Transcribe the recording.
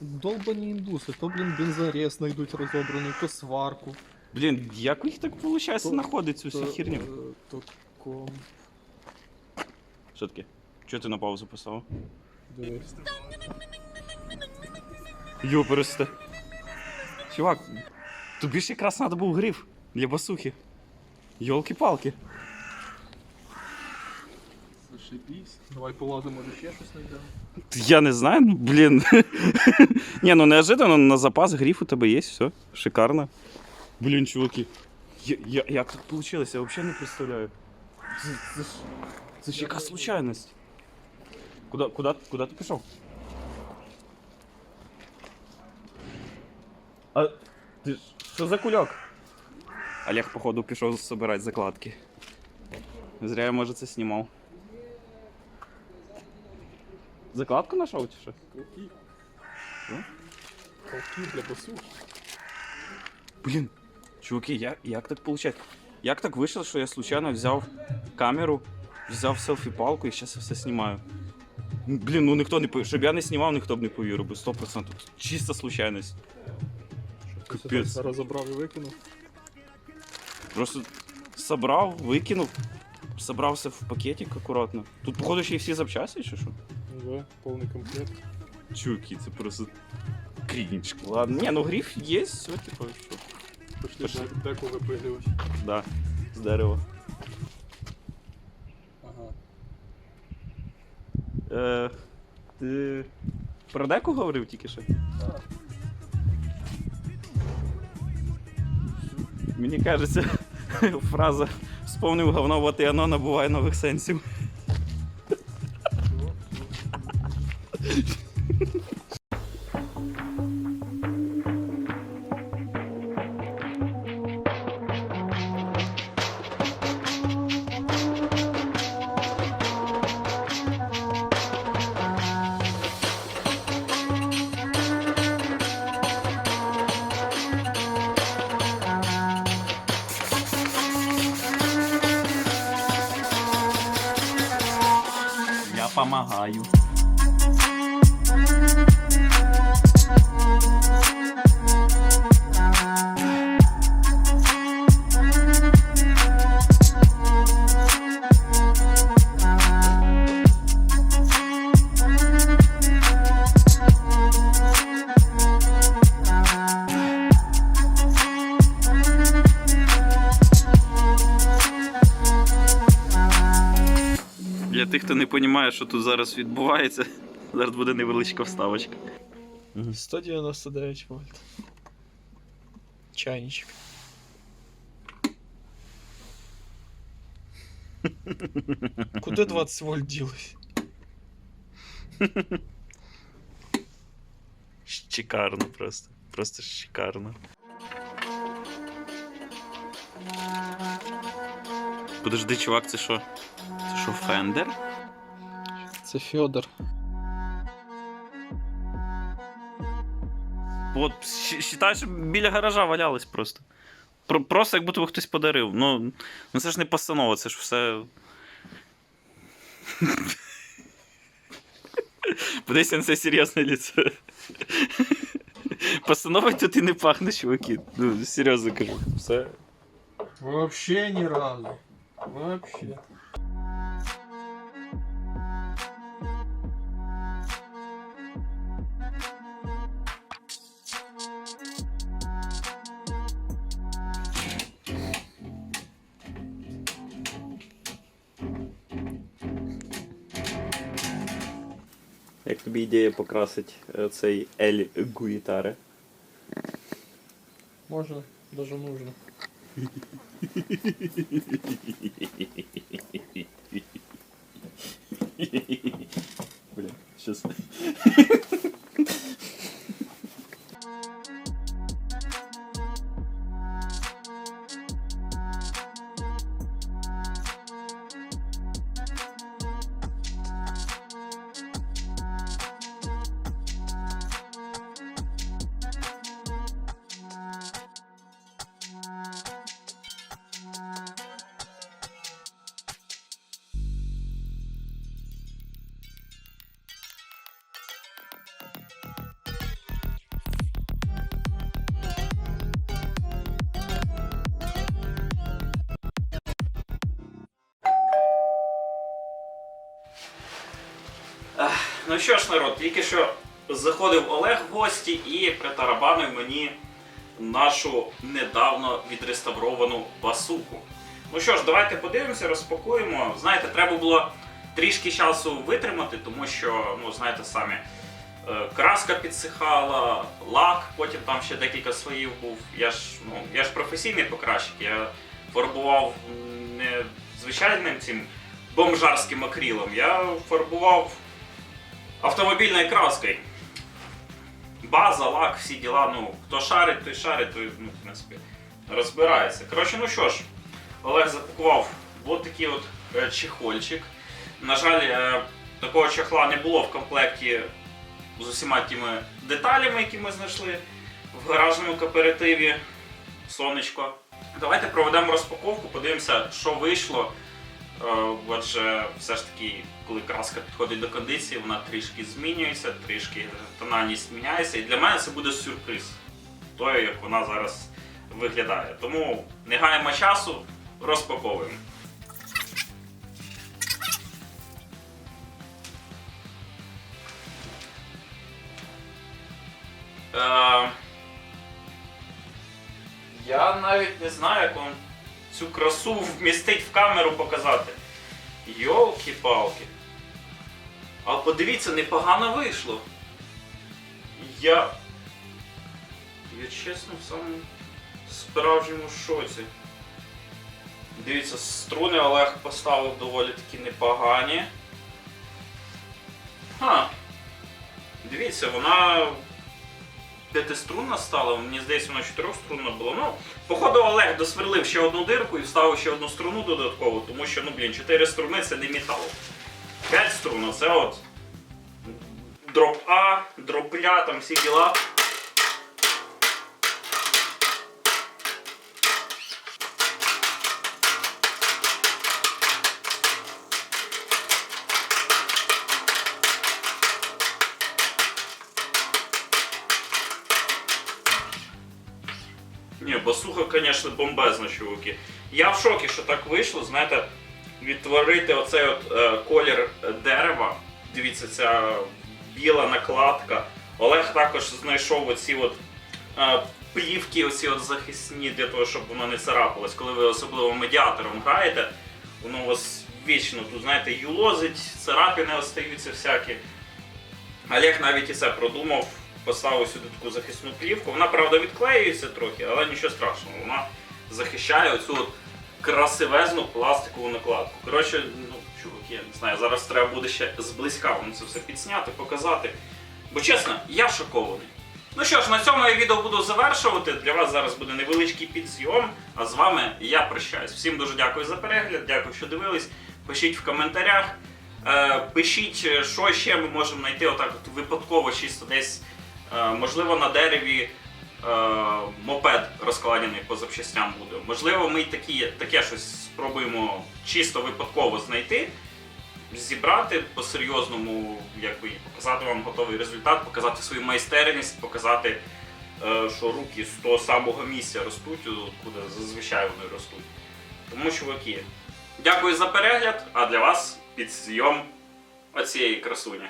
Долбані індуси, то, блін, бензорез знайдуть розобраний, то сварку. Блін, як їх так виходить То- знаходить цю то, всю херню? е, То ком. Що таке? Чого ти на паузу поставив? Дивись. Йопересте. Чувак, тобі ж якраз треба був гриф для басухи. Йолки-палки. Зашибісь. Давай полазимо, може ще щось знайдемо. Я не знаю, ну, блін. Ні, ну неожиданно на запас гриф у тебе є, все. Шикарно. Блін, чуваки. Я, я, як так вийшло, я взагалі не представляю. Це, це, ж, це ж яка случайність. Куда, куда, куда ти пішов? А ти ж- що за кульок? Олег, походу, пішов збирати закладки. Зря я, може, це знімав. Закладку знайшов чи що? Колки. Колки для басухи. Блін, чуваки, я, як так виходить? Як так вийшло, що я случайно взяв камеру, взяв селфі-палку і зараз все знімаю? Блін, ну ніхто не повірив. Щоб я не знімав, ніхто б не повірив би 100%. Чиста случайність. Капець. так розібрав і викинув. Просто собрав, викинув, собрався в пакетик акуратно. Тут, походу, ще й всі запчасті, чи що? Да, повний комплект. Чуваки, це просто крінж. Ладно, ні, ну гриф є, все, типу, що. Пошли Пошли. дек- деку випилювати. Да, з дерева. Ага. Е, ти про деку говорив тільки що? Мені кажеться, фраза Вспомнив говно, вот і оно набуває нових сенсів. Я помагаю. Для тих, хто не розуміє, що тут зараз відбувається, зараз буде невеличка вставочка. 199 вольт. Чайничек. Куда 20 вольт делось? Шикарно просто. Просто шикарно. Подожди, чувак, це що? Це що, Фендер? Це Федор. От, считай, що біля гаража валялись просто. Про- Просто як будто би хтось подарив. Ну, ну це ж не постанова, це ж все. Подивися на це серйозне ліце. Постановою тут і не пахне, чуваки. Ну, серйозно кажу. Все. Вообще ни разу. Вообще. Як тобі ідея покрасити е, цей Ель Гуїтаре? Можно, даже нужно. Ну що ж, народ, тільки що заходив Олег в гості і притарабанив мені нашу недавно відреставровану басуку. Ну що ж, давайте подивимося, розпакуємо. Знаєте, треба було трішки часу витримати, тому що, ну, знаєте самі, е, краска підсихала, лак, потім там ще декілька слоїв був. Я ж, ну, я ж професійний покращик, я фарбував не звичайним цим бомжарським акрилом, я фарбував автомобільною краскою. База, лак, всі діла, ну, хто шарить, той шарить, той, ну, в принципі, розбирається. Коротше, ну що ж, Олег запакував от такий от е, чехольчик. На жаль, е, такого чехла не було в комплекті з усіма тими деталями, які ми знайшли в гаражному кооперативі. Сонечко. Давайте проведемо розпаковку, подивимося, що вийшло. Е, Отже, все ж таки, коли краска підходить до кондиції, вона трішки змінюється, трішки тональність міняється. І для мене це буде сюрприз, тою, як вона зараз виглядає. Тому не гаємо часу, розпаковуємо. Е, я навіть не знаю, як вам цю красу вмістить в камеру показати. Йолки-палки. А подивіться, непогано вийшло. Я. Я чесно в самому справжньому шоці. Дивіться, струни Олег поставив доволі таки непогані. Ха. Дивіться, вона п'ятиструнна стала, мені здається, вона чотирьохструнна була. Ну, походу, Олег досверлив ще одну дирку і вставив ще одну струну додатково, тому що, ну, блін, чотири струни це не метал. П'ять струн, це от дроп А, дропля, там всі діла. Ні, басуха, звісно, бомбезна, чуваки. Я в шокі, що так вийшло, знаєте, відтворити оцей от е, колір дерева. Дивіться, ця біла накладка. Олег також знайшов оці от е, плівки, оці от захисні для того, щоб воно не царапалось. Коли ви особливо медіатором граєте, воно у вас вічно тут, знаєте, юлозить, царапини остаються всякі. Олег навіть і це продумав, поставив сюди таку захисну плівку. Вона, правда, відклеюється трохи, але нічого страшного. Вона захищає оцю от красивезну пластикову накладку. Коротше, ну, чуваки, я не знаю, зараз треба буде ще зблизька вам це все підсняти, показати. Бо чесно, я шокований. Ну що ж, на цьому я відео буду завершувати. Для вас зараз буде невеличкий підзйом. А з вами я прощаюсь. Всім дуже дякую за перегляд, дякую, що дивились. Пишіть в коментарях. Е, пишіть, е, що ще ми можемо знайти отак от випадково, чисто десь, можливо, на дереві е, мопед розкладений по запчастям буде. Можливо, ми такі, таке щось спробуємо чисто випадково знайти, зібрати по-серйозному, якби, показати вам готовий результат, показати свою майстерність, показати, е, що руки з того самого місця ростуть, куди зазвичай вони ростуть. Тому, чуваки, дякую за перегляд, а для вас підзйом оцієї красуні.